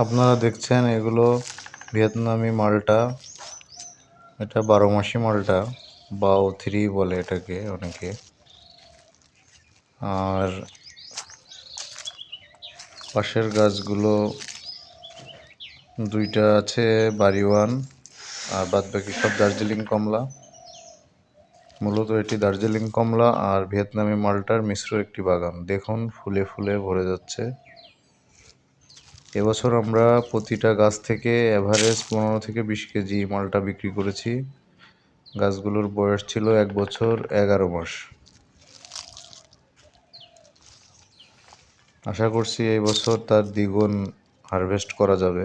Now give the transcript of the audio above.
আপনারা দেখছেন এগুলো ভিয়েতনামি মালটা। এটা বারো মাসি মালটা বাও থ্রি বলে এটাকে অনেকে। আর পাশের গাছগুলো দুইটা আছে বাড়িওয়ান আর বাদ বাকি সব দার্জিলিং কমলা। মূলত এটি দার্জিলিং কমলা আর ভিয়েতনামি মালটার মিশ্র একটি বাগান। দেখুন, ফুলে ফুলে ভরে যাচ্ছে। এবছর আমরা প্রতিটা গাছ থেকে অ্যাভারেজ পনেরো থেকে বিশ কেজি মালটা বিক্রি করেছি। গাছগুলোর বয়স ছিল এক বছর এগারো মাস। আশা করছি এই বছর তার দ্বিগুণ হারভেস্ট করা যাবে।